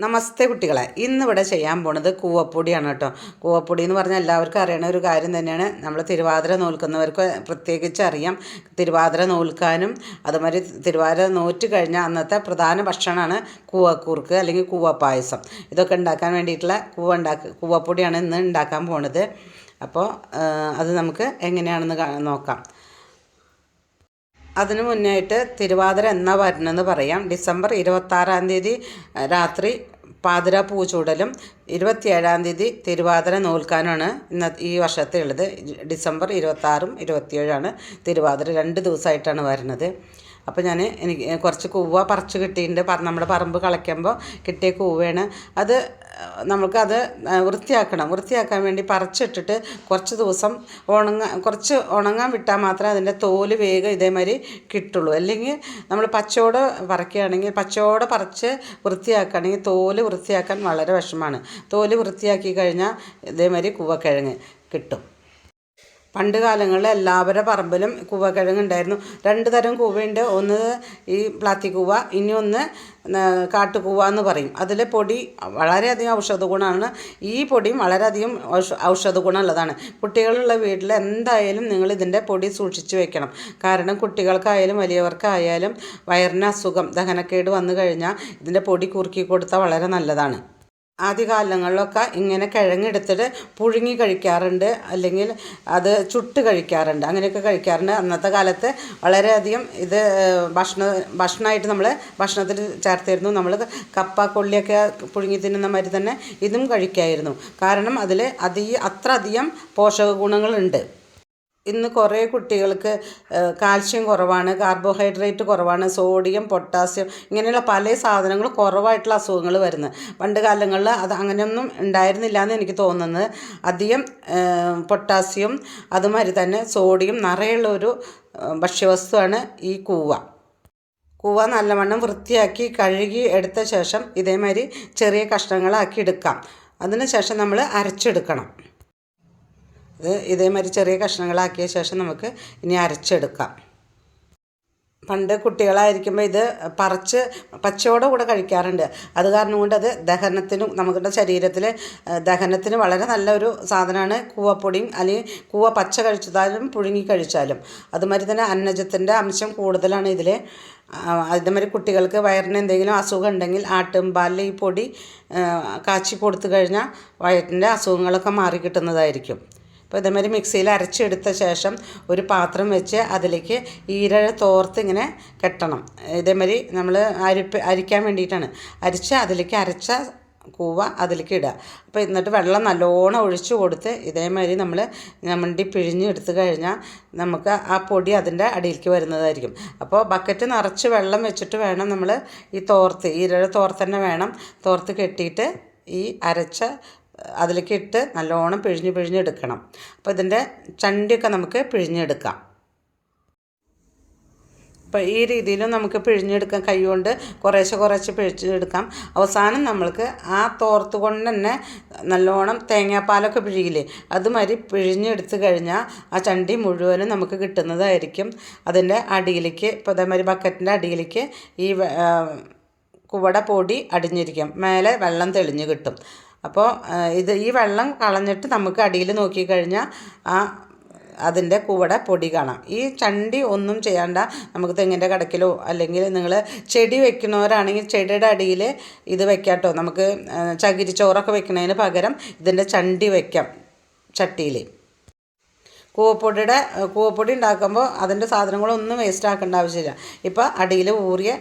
നമസ്തേ കുട്ടികളെ. ഇന്നിവിടെ ചെയ്യാൻ പോണത് കൂവപ്പൊടിയാണ് കേട്ടോ. കൂവപ്പൊടി എന്ന് പറഞ്ഞാൽ എല്ലാവർക്കും അറിയണ ഒരു കാര്യം തന്നെയാണ്. നമ്മൾ തിരുവാതിര നോൽക്കുന്നവർക്ക് പ്രത്യേകിച്ച് അറിയാം. തിരുവാതിര നോൽക്കാനും അതുമാതിരി തിരുവാതിര നോറ്റ് കഴിഞ്ഞാൽ അന്നത്തെ പ്രധാന ഭക്ഷണമാണ് കൂവക്കൂർക്ക് അല്ലെങ്കിൽ കൂവപ്പായസം. ഇതൊക്കെ ഉണ്ടാക്കാൻ വേണ്ടിയിട്ടുള്ള കൂവ ഉണ്ടാക്കുക കൂവപ്പൊടിയാണ് ഇന്ന് ഉണ്ടാക്കാൻ പോണത്. അപ്പോൾ അത് നമുക്ക് എങ്ങനെയാണെന്ന് നോക്കാം. അതിനു മുന്നായിട്ട് തിരുവാതിര എന്നാ വരണമെന്ന് പറയാം. ഡിസംബർ ഇരുപത്താറാം തീയതി രാത്രി പാതിര പൂ ചൂടലും ഇരുപത്തിയേഴാം തീയതി തിരുവാതിര നോൽക്കാനാണ് ഇന്ന ഈ വർഷത്തെ ഉള്ളത് ഡിസംബർ ഇരുപത്താറും ഇരുപത്തിയേഴാണ് തിരുവാതിര രണ്ട് ദിവസമായിട്ടാണ് വരുന്നത്. അപ്പോൾ ഞാൻ എനിക്ക് കുറച്ച് കൂവ പറിച്ച് കിട്ടിയിട്ടുണ്ട്. നമ്മുടെ പറമ്പ് കളയ്ക്കുമ്പോൾ കിട്ടിയ കൂവയാണ്. അത് നമുക്കത് വൃത്തിയാക്കണം. വൃത്തിയാക്കാൻ വേണ്ടി പറിച്ചിട്ടിട്ട് കുറച്ച് ദിവസം ഉണങ്ങാൻ കുറച്ച് ഉണങ്ങാൻ വിട്ടാൽ മാത്രമേ അതിന്റെ തോൽ വേഗം ഇതേമാതിരി കിട്ടുള്ളൂ. അല്ലെങ്കിൽ നമ്മൾ പച്ചയോടെ പറിക്കുകയാണെങ്കിൽ പച്ചയോടെ പറിച്ച് വൃത്തിയാക്കുകയാണെങ്കിൽ തോൽ വൃത്തിയാക്കാൻ വളരെ വിഷമമാണ്. തോൽ വൃത്തിയാക്കി കഴിഞ്ഞാൽ ഇതേമാതിരി കൂവക്കിഴങ്ങ് കിട്ടും. പണ്ട് കാലങ്ങളിൽ എല്ലാവരുടെ പറമ്പിലും കൂവക്കിഴങ്ങ് ഉണ്ടായിരുന്നു. രണ്ട് തരം കൂവയുണ്ട്. ഒന്ന് ഈ പ്ലാത്തി കൂവ ഇനി ഒന്ന് കാട്ടുകൂവ എന്ന് പറയും. അതിൽ പൊടി വളരെയധികം ഔഷധ ഗുണമാണ് ഈ പൊടിയും വളരെയധികം ഔഷ- ഔഷധ ഗുണമുള്ളതാണ്. കുട്ടികളുള്ള വീട്ടിൽ എന്തായാലും നിങ്ങൾ ഇതിന്റെ പൊടി സൂക്ഷിച്ചു വെക്കണം. കാരണം കുട്ടികൾക്കായാലും വലിയവർക്കായാലും വയറിന് അസുഖം ദഹനക്കേട് വന്നു കഴിഞ്ഞാൽ ഇതിന്റെ പൊടി കുറുക്കി കൊടുത്താൽ വളരെ നല്ലതാണ്. ആദ്യകാലങ്ങളിലൊക്കെ ഇങ്ങനെ കിഴങ്ങെടുത്തിട്ട് പുഴുങ്ങി കഴിക്കാറുണ്ട്. അല്ലെങ്കിൽ അത് ചുട്ട് കഴിക്കാറുണ്ട്. അങ്ങനെയൊക്കെ കഴിക്കാറുണ്ട്. അന്നത്തെ കാലത്ത് വളരെയധികം ഇത് ഭക്ഷണ ഭക്ഷണമായിട്ട് നമ്മൾ ഭക്ഷണത്തിൽ ചേർത്തിരുന്നു. നമ്മൾ കപ്പ കൊള്ളിയൊക്കെ പുഴുങ്ങി തിന്നുന്ന മാതിരി തന്നെ ഇതും കഴിക്കായിരുന്നു. കാരണം അതിൽ അതി അത്ര അധികം പോഷക ഗുണങ്ങളുണ്ട് ഇന്ന് കുറേ കുട്ടികൾക്ക് കാൽഷ്യം കുറവാണ് കാർബോഹൈഡ്രേറ്റ് കുറവാണ് സോഡിയം പൊട്ടാസ്യം ഇങ്ങനെയുള്ള പല സാധനങ്ങൾ കുറവായിട്ടുള്ള അസുഖങ്ങൾ വരുന്നത്. പണ്ട് കാലങ്ങളിൽ അത് അങ്ങനെയൊന്നും ഉണ്ടായിരുന്നില്ല എന്ന് എനിക്ക് തോന്നുന്നത്. അധികം പൊട്ടാസ്യം അതുമാതിരി തന്നെ സോഡിയം നിറയുള്ള ഒരു ഭക്ഷ്യവസ്തുവാണ് ഈ കൂവ. കൂവ നല്ലവണ്ണം വൃത്തിയാക്കി കഴുകി എടുത്ത ശേഷം ഇതേമാതിരി ചെറിയ കഷ്ണങ്ങളാക്കി എടുക്കാം. അതിന് ശേഷം നമ്മൾ അരച്ചെടുക്കണം. ഇത് ഇതേമാതിരി ചെറിയ കഷ്ണങ്ങളാക്കിയ ശേഷം നമുക്ക് ഇനി അരച്ചെടുക്കാം. പണ്ട് കുട്ടികളായിരിക്കുമ്പോൾ ഇത് പറിച്ച് പച്ചയോടെ കൂടെ കഴിക്കാറുണ്ട്. അത് കാരണം കൊണ്ട് അത് ദഹനത്തിനും നമ്മുടെ ശരീരത്തിൽ ദഹനത്തിന് വളരെ നല്ലൊരു സാധനമാണ്. കൂവപ്പൊടിയും അല്ലെങ്കിൽ കൂവ പച്ച കഴിച്ചാലും പുഴുങ്ങി കഴിച്ചാലും. അതുമാതിരി തന്നെ അന്നജത്തിന്റെ അംശം കൂടുതലാണ് ഇതിൽ അതേമാതിരി കുട്ടികൾക്ക് വയറിന് എന്തെങ്കിലും അസുഖം ഉണ്ടെങ്കിൽ ആട്ടുംപാലിൽ ഈ പൊടി കാച്ചി കൊടുത്തു കഴിഞ്ഞാൽ വയറ്റിന്റെ അസുഖങ്ങളൊക്കെ മാറി കിട്ടുന്നതായിരിക്കും. അപ്പോൾ ഇതേമാതിരി മിക്സിയിൽ അരച്ചെടുത്ത ശേഷം ഒരു പാത്രം വെച്ച് അതിലേക്ക് ഈരഴ തോർത്ത് ഇങ്ങനെ കെട്ടണം. ഇതേമാതിരി നമ്മൾ അരിപ്പ് അരിക്കാൻ വേണ്ടിയിട്ടാണ്. അരിച്ച് അതിലേക്ക് അരച്ച കൂവ അതിലേക്ക് ഇടുക. അപ്പോൾ എന്നിട്ട് വെള്ളം നല്ലോണം ഒഴിച്ചു കൊടുത്ത് ഇതേമാതിരി നമ്മൾ ഞമ്മണ്ടി പിഴിഞ്ഞ് എടുത്തു കഴിഞ്ഞാൽ നമുക്ക് ആ പൊടി അതിന്റെ അടിയിലേക്ക് വരുന്നതായിരിക്കും. അപ്പോൾ ബക്കറ്റ് നിറച്ച് വെള്ളം വെച്ചിട്ട് വേണം നമ്മൾ ഈ തോർത്ത് ഈരഴ തോർത്ത് തന്നെ വേണം തോർത്ത് കെട്ടിയിട്ട് ഈ അരച്ച അതിലേക്ക് ഇട്ട് നല്ലോണം പിഴിഞ്ഞ് പിഴിഞ്ഞെടുക്കണം അപ്പോൾ ഇതിന്റെ ചണ്ടിയൊക്കെ നമുക്ക് പിഴിഞ്ഞെടുക്കാം. അപ്പോൾ ഈ രീതിയിലും നമുക്ക് പിഴിഞ്ഞെടുക്കാം. കൈ കൊണ്ട് കുറേശ്ശെ കുറേശ്ശെ പിഴിച്ചെടുക്കാം. അവസാനം നമ്മൾക്ക് ആ തോർത്ത് കൊണ്ട് തന്നെ നല്ലോണം തേങ്ങാപ്പാലൊക്കെ പിഴിയില്ലേ അതുമാതിരി പിഴിഞ്ഞെടുത്ത് കഴിഞ്ഞാൽ ആ ചണ്ടി മുഴുവനും നമുക്ക് കിട്ടുന്നതായിരിക്കും. അതിന്റെ അടിയിലേക്ക് ഇപ്പോൾ അതേമാതിരി ബക്കറ്റിന്റെ അടിയിലേക്ക് ഈ കുവട പൊടി അടിഞ്ഞിരിക്കും. മേലെ വെള്ളം തെളിഞ്ഞ് കിട്ടും. അപ്പോൾ ഇത് ഈ വെള്ളം കളഞ്ഞിട്ട് നമുക്ക് അടിയിൽ നോക്കിക്കഴിഞ്ഞാൽ ആ അതിന്റെ കൂടെ പൊടി കാണാം. ഈ ചണ്ടി ഒന്നും ചെയ്യാണ്ട നമുക്ക് തെങ്ങിന്റെ കടക്കിലോ അല്ലെങ്കിൽ നിങ്ങൾ ചെടി വെക്കുന്നവരാണെങ്കിൽ ചെടിയുടെ അടിയിൽ ഇത് വെക്കാട്ടോ. കേട്ടോ നമുക്ക് ചകിരിച്ചോറൊക്കെ വെക്കുന്നതിന് പകരം ഇതിന്റെ ചണ്ടി വെക്കാം ചട്ടിയിൽ. കൂവപ്പൊടിയുടെ കൂവപ്പൊടി ഉണ്ടാക്കുമ്പോൾ അതിന്റെ സാധനങ്ങളൊന്നും വേസ്റ്റ് ആക്കേണ്ട ആവശ്യമില്ല. ഇപ്പോൾ അടിയിൽ ഊറിയ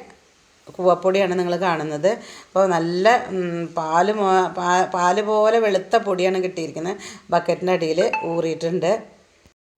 കൂവപ്പൊടിയാണ് നിങ്ങൾ കാണുന്നത്. അപ്പോൾ നല്ല പാൽ പാൽ പോലെ വെളുത്ത പൊടിയാണ് കിട്ടിയിരിക്കുന്നത്. ബക്കറ്റിന്റെ അടിയിൽ ഊറിയിട്ടുണ്ട്.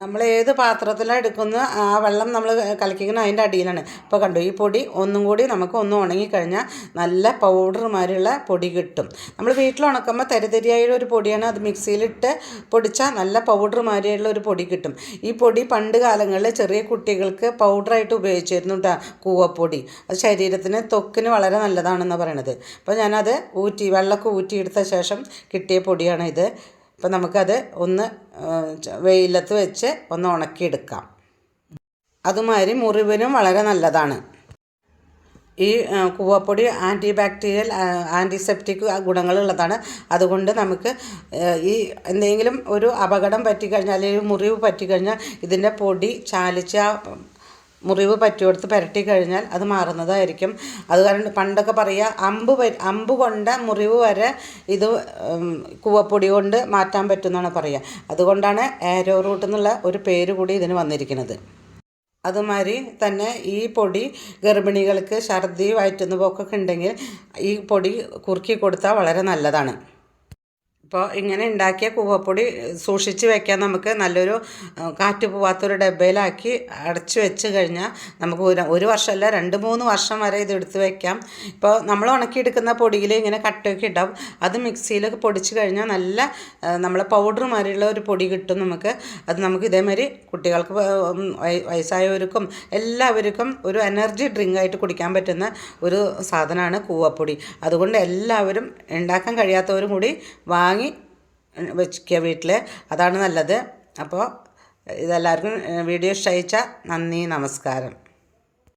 നമ്മൾ ഏത് പാത്രത്തിലാണ് എടുക്കുന്ന ആ വെള്ളം നമ്മൾ കലക്കിക്കുന്ന അതിന്റെ അടിയിലാണ്. ഇപ്പോൾ കണ്ടു ഈ പൊടി ഒന്നും കൂടി നമുക്ക് ഒന്ന് ഉണങ്ങിക്കഴിഞ്ഞാൽ നല്ല പൗഡർ മാതിരിയുള്ള പൊടി കിട്ടും. നമ്മൾ വീട്ടിൽ ഉണക്കുമ്പോൾ തരിതരിയായുള്ള ഒരു പൊടിയാണ് അത് മിക്സിയിലിട്ട് പൊടിച്ചാൽ നല്ല പൗഡർ മാതിരിയുള്ള ഒരു പൊടി കിട്ടും. ഈ പൊടി പണ്ട് കാലങ്ങളിൽ ചെറിയ കുട്ടികൾക്ക് പൗഡറായിട്ട് ഉപയോഗിച്ചിരുന്നു കേട്ടോ കൂവപ്പൊടി. അത് ശരീരത്തിന് ത്വക്കിന് വളരെ നല്ലതാണെന്ന് പറയണത്. അപ്പോൾ ഞാനത് ഊറ്റി വെള്ളമൊക്കെ ഊറ്റിയെടുത്ത ശേഷം കിട്ടിയ പൊടിയാണ് ഇത് അപ്പോൾ നമുക്കത് ഒന്ന് വെയിലത്ത് വെച്ച് ഒന്ന് ഉണക്കിയെടുക്കാം. അതുമാതിരി മുറിവിനും വളരെ നല്ലതാണ്. ഈ കൂവപ്പൊടി ആന്റി ബാക്ടീരിയൽ ആന്റിസെപ്റ്റിക് ഗുണങ്ങളുള്ളതാണ്. അതുകൊണ്ട് നമുക്ക് ഈ എന്തെങ്കിലും ഒരു അപകടം പറ്റിക്കഴിഞ്ഞാൽ അല്ലെങ്കിൽ മുറിവ് പറ്റിക്കഴിഞ്ഞാൽ ഇതിന്റെ പൊടി ചാലിച്ച് മുറിവ് പറ്റിയെടുത്ത് പുരട്ടി കഴിഞ്ഞാൽ അത് മാറുന്നതായിരിക്കും. അത് കാരണം പണ്ടൊക്കെ പറയുക അമ്പ് അമ്പ് കൊണ്ട മുറിവ് വരെ ഇത് കൂവപ്പൊടി കൊണ്ട് മാറ്റാൻ പറ്റുമെന്നാണ് പറയുക അതുകൊണ്ടാണ് ആരോ റൂട്ട് എന്നുള്ള ഒരു പേര് കൂടി ഇതിന് വന്നിരിക്കുന്നത്. അതുമാതിരി തന്നെ ഈ പൊടി ഗർഭിണികൾക്ക് ഛർദി വയറ്റുന്ന പോക്കൊക്കെ ഉണ്ടെങ്കിൽ ഈ പൊടി കുറുക്കി കൊടുത്താൽ വളരെ നല്ലതാണ്. ഇപ്പോൾ ഇങ്ങനെ ഉണ്ടാക്കിയ കൂവപ്പൊടി സൂക്ഷിച്ച് വെക്കാൻ നമുക്ക് നല്ലൊരു കാറ്റ് പോവാത്തൊരു ഡബയിലാക്കി അടച്ച് വെച്ച് കഴിഞ്ഞാൽ നമുക്ക് ഒരു ഒരു വർഷമല്ല രണ്ട് മൂന്ന് വർഷം വരെ ഇത് എടുത്ത് വെക്കാം. ഇപ്പോൾ നമ്മൾ ഉണക്കിയെടുക്കുന്ന പൊടിയിൽ ഇങ്ങനെ കട്ടയൊക്കെ ഇടാം. അത് മിക്സിയിലൊക്കെ പൊടിച്ച് കഴിഞ്ഞാൽ നല്ല നമ്മളെ പൗഡർ മാതിരിയുള്ള ഒരു പൊടി കിട്ടും നമുക്ക്. അത് നമുക്ക് ഇതേമാതിരി കുട്ടികൾക്ക് വയസ്സായവർക്കും എല്ലാവർക്കും ഒരു എനർജി ഡ്രിങ്ക് ആയിട്ട് കുടിക്കാൻ പറ്റുന്ന ഒരു സാധനമാണ് കൂവപ്പൊടി അതുകൊണ്ട് എല്ലാവരും ഉണ്ടാക്കാൻ കഴിയാത്തവരും കൂടി വാങ്ങി വെക്കുക വീട്ടിൽ അതാണ് നല്ലത്. അപ്പോൾ ഇതെല്ലാവർക്കും വീഡിയോ ഇഷ്ടമായിച്ചാൽ നന്ദി നമസ്കാരം.